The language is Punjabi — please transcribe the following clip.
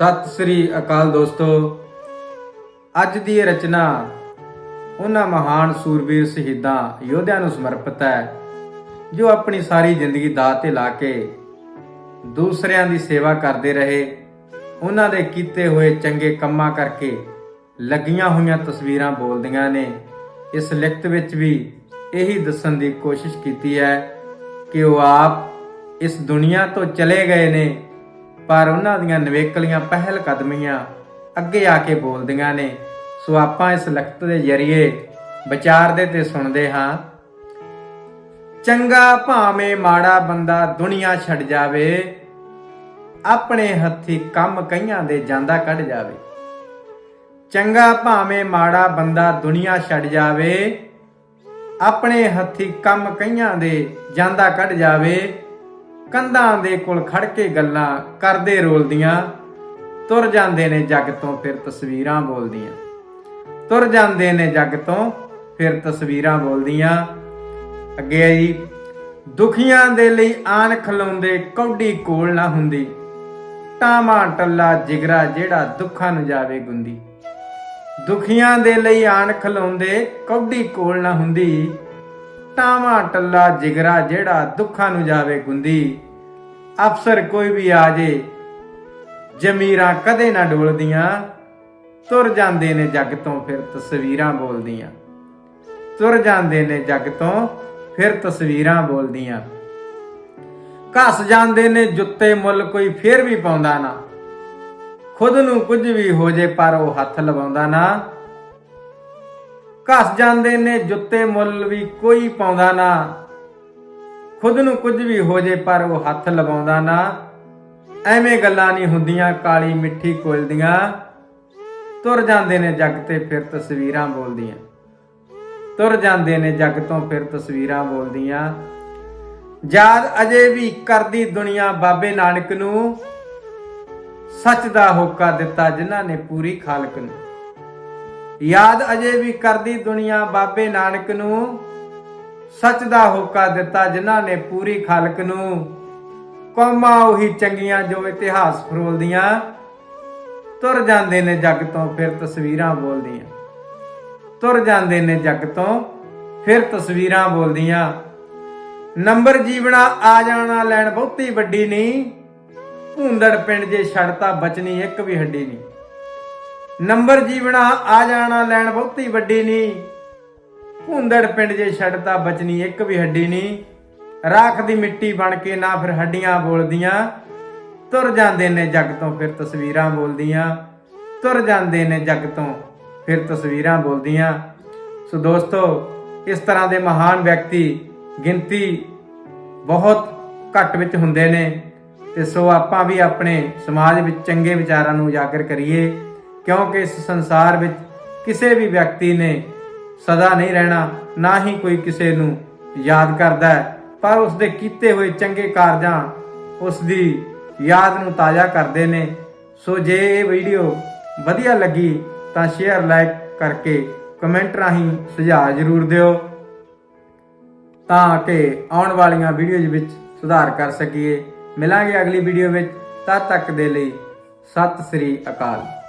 ਸਤਿ ਸ੍ਰੀ ਅਕਾਲ ਦੋਸਤੋ। ਅੱਜ ਦੀ ਇਹ ਰਚਨਾ ਉਹਨਾਂ ਮਹਾਨ ਸੂਰਬੀਰ ਸ਼ਹੀਦਾਂ ਯੋਧਿਆਂ ਨੂੰ ਸਮਰਪਿਤ ਹੈ, ਜੋ ਆਪਣੀ ਸਾਰੀ ਜ਼ਿੰਦਗੀ ਦਾਅ ਤੇ ਲਾ ਕੇ ਦੂਸਰਿਆਂ ਦੀ ਸੇਵਾ ਕਰਦੇ ਰਹੇ, ਉਹਨਾਂ ਦੇ ਕੀਤੇ ਹੋਏ ਚੰਗੇ ਕੰਮਾਂ ਕਰਕੇ ਲੱਗੀਆਂ ਹੋਈਆਂ ਤਸਵੀਰਾਂ ਬੋਲਦੀਆਂ ਨੇ। ਇਸ ਲਿਖਤ ਵਿੱਚ ਵੀ ਇਹੀ ਦੱਸਣ ਦੀ ਕੋਸ਼ਿਸ਼ ਕੀਤੀ ਹੈ ਕਿ ਉਹ ਆਪ ਇਸ ਦੁਨੀਆ ਤੋਂ ਚਲੇ ਗਏ ਨੇ ਪਰ ਉਹਨਾਂ ਦੀਆਂ ਨਵੇਕਲੀਆਂ ਪਹਿਲ ਕਦਮੀਆਂ ਅੱਗੇ ਆ ਕੇ ਬੋਲਦੀਆਂ ਨੇ, ਸੋ ਆਪਾਂ ਇਸ ਲਿਖਤ ਦੇ ਜ਼ਰੀਏ ਵਿਚਾਰਦੇ ਤੇ ਸੁਣਦੇ ਹਾਂ। ਚੰਗਾ ਭਾਵੇਂ ਮਾੜਾ ਬੰਦਾ ਦੁਨੀਆ ਛੱਡ ਜਾਵੇ, ਆਪਣੇ ਹੱਥੀ ਕੰਮ ਕਈਆਂ ਦੇ ਜਾਂਦਾ ਕੱਢ ਜਾਵੇ। ਚੰਗਾ ਭਾਵੇਂ ਮਾੜਾ ਬੰਦਾ ਦੁਨੀਆ ਛੱਡ ਜਾਵੇ, ਆਪਣੇ ਹੱਥੀ ਕੰਮ ਕਈਆਂ ਦੇ ਜਾਂਦਾ ਕੱਢ ਜਾਵੇ ਕੰਧਾਂ ਦੇ ਕੋਲ ਖੜ ਕੇ ਗੱਲਾਂ ਕਰਦੇ ਰੋਲਦੀਆਂ। ਤੁਰ ਜਾਂਦੇ ਨੇ ਜੱਗ ਤੋਂ ਫਿਰ ਤਸਵੀਰਾਂ ਬੋਲਦੀਆਂ। ਤੁਰ ਜਾਂਦੇ ਨੇ ਜੱਗ ਤੋਂ ਫਿਰ ਤਸਵੀਰਾਂ ਬੋਲਦੀਆਂ। ਅੱਗੇ ਆ ਦੁਖੀਆਂ ਦੇ ਲਈ ਆਣ ਖਲੋਂਦੇ ਕੌਡੀ ਕੋਲ ਨਾ ਹੁੰਦੀ। ਟਾਮਾ ਟੱਲਾ ਜਿਗਰਾ ਜਿਹੜਾ ਦੁੱਖਾਂ ਨੂੰ ਜਾਵੇ ਗੁੰਦੀ। ਦੁਖੀਆਂ ਦੇ ਲਈ ਆਣ ਖਲੋਂਦੇ ਕੌਡੀ ਕੋਲ ਨਾ ਹੁੰਦੀ। ਟਾਵਾ ਟੱਲਾ ਜਿਗਰਾ ਜਿਹੜਾ ਦੁੱਖਾਂ ਨੂੰ ਜਾਵੇ ਗੁੰਦੀ। ਅਫਸਰ ਕੋਈ ਵੀ ਆ ਜੇ, ਜ਼ਮੀਰਾਂ ਕਦੇ ਨਾ ਡੋਲਦੀਆਂ। ਤੁਰ ਜਾਂਦੇ ਨੇ ਜੱਗ ਤੋਂ ਫਿਰ ਤਸਵੀਰਾਂ ਬੋਲਦੀਆਂ। ਤੁਰ ਜਾਂਦੇ ਨੇ ਜੱਗ ਤੋਂ ਫਿਰ ਤਸਵੀਰਾਂ ਬੋਲਦੀਆਂ। ਘਸ ਜਾਂਦੇ ਨੇ ਜੁੱਤੇ ਮੁੱਲ ਕੋਈ ਫੇਰ ਵੀ ਪਾਉਂਦਾ ਨਾ। ਖੁਦ ਨੂੰ ਕੁਝ ਵੀ ਹੋ ਜੇ ਪਰ ਉਹ ਹੱਥ ਲਵਾਉਂਦਾ ਨਾ। ਘਸ ਜਾਂਦੇ ਨੇ, ਜੁੱਤੇ ਮੁੱਲ ਵੀ ਕੋਈ ਪਾਉਂਦਾ ਨਾ। ਖੁਦ ਨੂੰ ਕੁਝ ਵੀ ਹੋ ਜੇ ਪਰ ਉਹ ਹੱਥ ਲਵਾਉਂਦਾ ਨਾ। ਐਵੇਂ ਗੱਲਾਂ ਨਹੀਂ ਹੁੰਦੀਆਂ, ਕਾਲੀ ਮਿੱਠੀ ਕੋਲ ਦੀਆਂ ਤੁਰ ਜਾਂਦੇ ਨੇ ਜੱਗ ਤੇ ਫਿਰ ਤਸਵੀਰਾਂ ਬੋਲਦੀਆਂ। ਤੁਰ ਜਾਂਦੇ ਨੇ ਜੱਗ ਤੋਂ ਫਿਰ ਤਸਵੀਰਾਂ ਬੋਲਦੀਆਂ। ਯਾਦ ਅਜੇ ਵੀ ਕਰਦੀ ਦੁਨੀਆ ਬਾਬੇ ਨਾਨਕ ਨੂੰ। ਸੱਚ ਦਾ ਹੋਕਾ ਦਿੱਤਾ ਜਿਨ੍ਹਾਂ ਨੇ ਪੂਰੀ ਖਾਲਕ ਨੂੰ। ਯਾਦ ਅਜੇ ਵੀ ਕਰਦੀ ਦੁਨੀਆ ਬਾਬੇ ਨਾਨਕ ਨੂੰ। ਸੱਚ ਦਾ ਹੋਕਾ ਦਿੱਤਾ ਜਿਨ੍ਹਾਂ ਨੇ ਪੂਰੀ ਖਾਲਕ ਨੂੰ। ਕੌਮਾਂ ਉਹੀ ਚੰਗੀਆਂ ਜੋ ਇਤਿਹਾਸ ਫਰੋਲਦੀਆਂ। ਤੁਰ ਜਾਂਦੇ ਨੇ ਜੱਗ ਤੋਂ ਫਿਰ ਤਸਵੀਰਾਂ ਬੋਲਦੀਆਂ। ਤੁਰ ਜਾਂਦੇ ਨੇ ਜੱਗ ਤੋਂ ਫਿਰ ਤਸਵੀਰਾਂ ਬੋਲਦੀਆਂ। ਨੰਬਰ ਜੀਵਣਾ ਆ ਜਾਣਾ ਲੈਣ ਬਹੁਤੀ ਵੱਡੀ ਨਹੀਂ ਭੂੰਦੜ ਪਿੰਡ ਜੇ ਛੜਤਾ ਬਚਣੀ ਇੱਕ ਵੀ ਹੱਡੀ ਨਹੀਂ ਨੰਬਰ ਜੀਵਣਾ ਆ ਜਾਣਾ, ਲੈਣ ਬਹੁਤੀ ਵੱਡੀ ਨਹੀਂ ਭੁੰਦੜ ਪਿੰਡ ਜੇ ਛੱਡਤਾ ਬਚਨੀ, ਇੱਕ ਵੀ ਹੱਡੀ ਨਹੀਂ ਰਾਖ ਦੀ ਮਿੱਟੀ ਬਣ ਕੇ ਨਾ ਫਿਰ ਹੱਡੀਆਂ ਬੋਲਦੀਆਂ। ਤੁਰ ਜਾਂਦੇ ਨੇ ਜੱਗ ਤੋਂ ਫਿਰ ਤਸਵੀਰਾਂ ਬੋਲਦੀਆਂ। ਤੁਰ ਜਾਂਦੇ ਨੇ ਜੱਗ ਤੋਂ ਫਿਰ ਤਸਵੀਰਾਂ ਬੋਲਦੀਆਂ। ਸੋ ਦੋਸਤੋ, ਇਸ ਤਰ੍ਹਾਂ ਦੇ ਮਹਾਨ ਵਿਅਕਤੀ ਗਿਣਤੀ ਬਹੁਤ ਘੱਟ ਵਿੱਚ ਹੁੰਦੇ ਨੇ। ਤੇ ਸੋ ਆਪਾਂ ਵੀ ਆਪਣੇ ਸਮਾਜ ਵਿੱਚ ਚੰਗੇ ਵਿਚਾਰਾਂ ਨੂੰ ਉਜਾਗਰ ਕਰੀਏ। ਕਿਉਂਕਿ ਇਸ ਸੰਸਾਰ ਵਿੱਚ ਕਿਸੇ ਵੀ ਵਿਅਕਤੀ ਨੇ ਸਦਾ ਨਹੀਂ ਰਹਿਣਾ, ਨਾ ਹੀ ਕੋਈ ਕਿਸੇ ਨੂੰ ਯਾਦ ਕਰਦਾ ਹੈ। ਪਰ ਉਸ ਦੇ ਕੀਤੇ ਹੋਏ ਚੰਗੇ ਕਾਰਜਾਂ ਉਸ ਦੀ ਯਾਦ ਨੂੰ ਤਾਜ਼ਾ ਕਰਦੇ ਨੇ। ਸੋ ਜੇ ਇਹ ਵੀਡੀਓ ਵਧੀਆ ਲੱਗੀ ਤਾਂ ਸ਼ੇਅਰ, ਲਾਈਕ ਕਰਕੇ ਕਮੈਂਟ ਰਾਹੀਂ ਸੁਝਾਅ ਜ਼ਰੂਰ ਦਿਓ ਤਾਂ ਕਿ ਆਉਣ ਵਾਲੀਆਂ ਵੀਡੀਓਜ਼ ਵਿੱਚ ਸੁਧਾਰ ਕਰ ਸਕੀਏ। ਮਿਲਾਂਗੇ ਅਗਲੀ ਵੀਡੀਓ ਵਿੱਚ। ਤਦ ਤੱਕ ਦੇ ਲਈ ਸਤਿ ਸ੍ਰੀ ਅਕਾਲ।